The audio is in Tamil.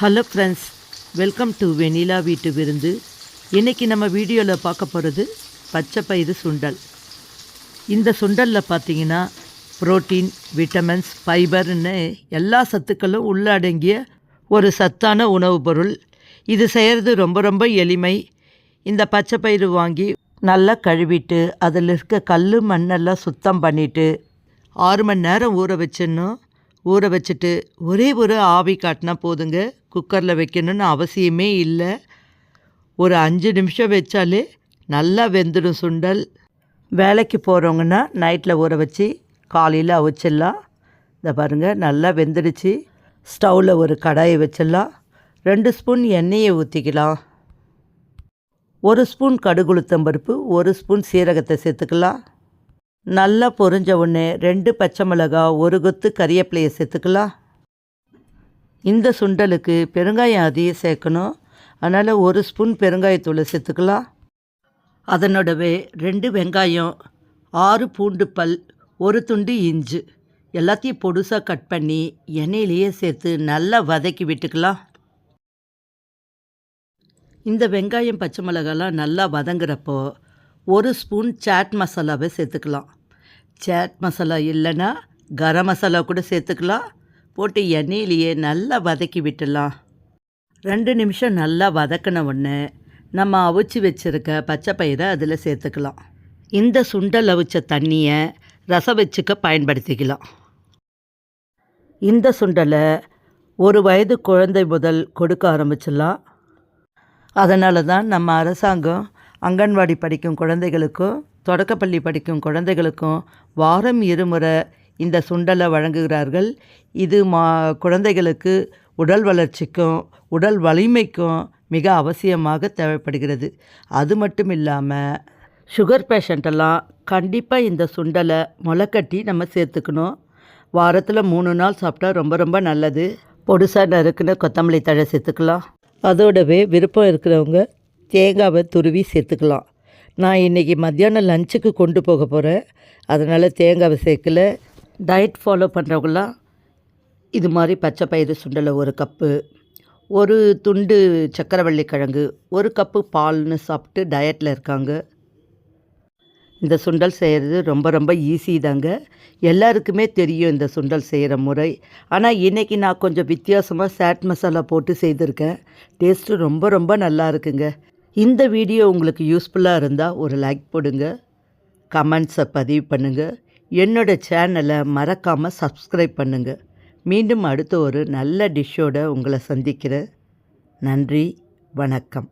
Hello friends welcome to Venila வீட்டு விருந்து. இன்றைக்கி நம்ம வீடியோவில் பார்க்க போகிறது பச்சை பயிறு சுண்டல். இந்த சுண்டலில் பார்த்தீங்கன்னா புரோட்டீன் விட்டமின்ஸ் ஃபைபர்னு எல்லா சத்துக்களும் உள்ளடங்கிய ஒரு சத்தான உணவுப் பொருள். இது செய்கிறது ரொம்ப ரொம்ப எளிமை. இந்த பச்சை பயிறு வாங்கி நல்லா கழுவிட்டு அதில் இருக்க கல் மண்ணெல்லாம் சுத்தம் பண்ணிவிட்டு ஆறு மணி நேரம் ஊற வச்சிடணும். ஊற வச்சுட்டு ஒரே ஒரு ஆவி காட்டினா போதுங்க. குக்கரில் வைக்கணும்னு அவசியமே இல்லை. ஒரு அஞ்சு நிமிஷம் வச்சாலே நல்லா வெந்துடும் சுண்டல். வேலைக்கு போகிறவங்கன்னா நைட்டில் ஊற வச்சு காலையில் அவிச்சிடலாம். இந்த பாருங்கள் நல்லா வெந்துடுச்சு. ஸ்டவ்வில் ஒரு கடாயை வச்சிடலாம். ரெண்டு ஸ்பூன் எண்ணெயை ஊற்றிக்கலாம் ஒரு ஸ்பூன் கடுகுளுத்தம் பருப்பு ஒரு ஸ்பூன் சீரகத்தை சேர்த்துக்கலாம். நல்லா பொரிஞ்ச உடனே ரெண்டு பச்சை மிளகா ஒரு கொத்து கறியப்பிலையை சேர்த்துக்கலாம். இந்த சுண்டலுக்கு பெருங்காயம் அதிகம் சேர்க்கணும். அதனால் ஒரு ஸ்பூன் பெருங்காயத்தூளை சேர்த்துக்கலாம். அதனோடவே ரெண்டு வெங்காயம் ஆறு பூண்டு பல் ஒரு துண்டு இஞ்சு எல்லாத்தையும் பொடுசாக கட் பண்ணி எண்ணெயிலேயே சேர்த்து நல்லா வதக்கி விட்டுக்கலாம். இந்த வெங்காயம் பச்சை மிளகாலாம் நல்லா வதங்குறப்போ ஒரு ஸ்பூன் சாட் மசாலாவை சேர்த்துக்கலாம். சாட் மசாலா இல்லைன்னா கரம் மசாலா கூட சேர்த்துக்கலாம். போட்டு எண்ணெயிலேயே நல்லா வதக்கி விட்டுடலாம். ரெண்டு நிமிஷம் நல்லா வதக்கின உடனே நம்ம அவிச்சு வச்சுருக்க பச்சை பயிரை அதில் சேர்த்துக்கலாம். இந்த சுண்டல் அவிச்ச தண்ணியை ரசம் வச்சுக்க பயன்படுத்திக்கலாம். இந்த சுண்டலை ஒரு வயது குழந்தை முதல் கொடுக்க ஆரம்பிச்சிடலாம். அதனால தான் நம்ம அரசாங்கம் அங்கன்வாடி படிக்கும் குழந்தைகளுக்கும் தொடக்கப்பள்ளி படிக்கும் குழந்தைகளுக்கும் வாரம் இருமுறை இந்த சுண்டலை வழங்குகிறார்கள். இது மா குழந்தைகளுக்கு உடல் வளர்ச்சிக்கும் உடல் வலிமைக்கும் மிக அவசியமாக தேவைப்படுகிறது. அது மட்டும் இல்லாமல் சுகர் பேஷண்ட்டெல்லாம் கண்டிப்பாக இந்த சுண்டலை முளைக்கட்டி நம்ம சேர்த்துக்கணும். வாரத்தில் மூணு நாள் சாப்பிட்டா ரொம்ப ரொம்ப நல்லது. பொடுசாக நறுக்குன்னு கொத்தமல்லி தழை சேர்த்துக்கலாம். அதோடவே விருப்பம் இருக்கிறவங்க தேங்காவை துருவி சேர்த்துக்கலாம். நான் இன்றைக்கி மத்தியானம் லஞ்சுக்கு கொண்டு போக போகிறேன் அதனால் தேங்காவை சேர்க்கல. டயட் ஃபாலோ பண்ணுறவங்களாம் இது மாதிரி பச்சை பயிறு சுண்டலை ஒரு கப்பு ஒரு துண்டு சக்கரவள்ளி கிழங்கு ஒரு கப்பு பால்னு சாப்பிட்டு டயட்டில் இருக்காங்க. இந்த சுண்டல் செய்கிறது ரொம்ப ரொம்ப ஈஸி தாங்க. எல்லாருக்குமே தெரியும் இந்த சுண்டல் செய்கிற முறை. ஆனால் இன்றைக்கி நான் கொஞ்சம் வித்தியாசமாக சாட் மசாலா போட்டு செய்திருக்கேன். டேஸ்ட்டு ரொம்ப ரொம்ப நல்லா இருக்குங்க. இந்த வீடியோ உங்களுக்கு யூஸ்ஃபுல்லாக இருந்தால் ஒரு லைக் போடுங்க. கமெண்ட்ஸை பதிவு பண்ணுங்கள் என்னோட சேனலை மறக்காமல் சப்ஸ்கிரைப் பண்ணுங்கள் மீண்டும் அடுத்த ஒரு நல்ல டிஷ்ஷோடு உங்களை சந்திக்கிறேன். நன்றி வணக்கம்.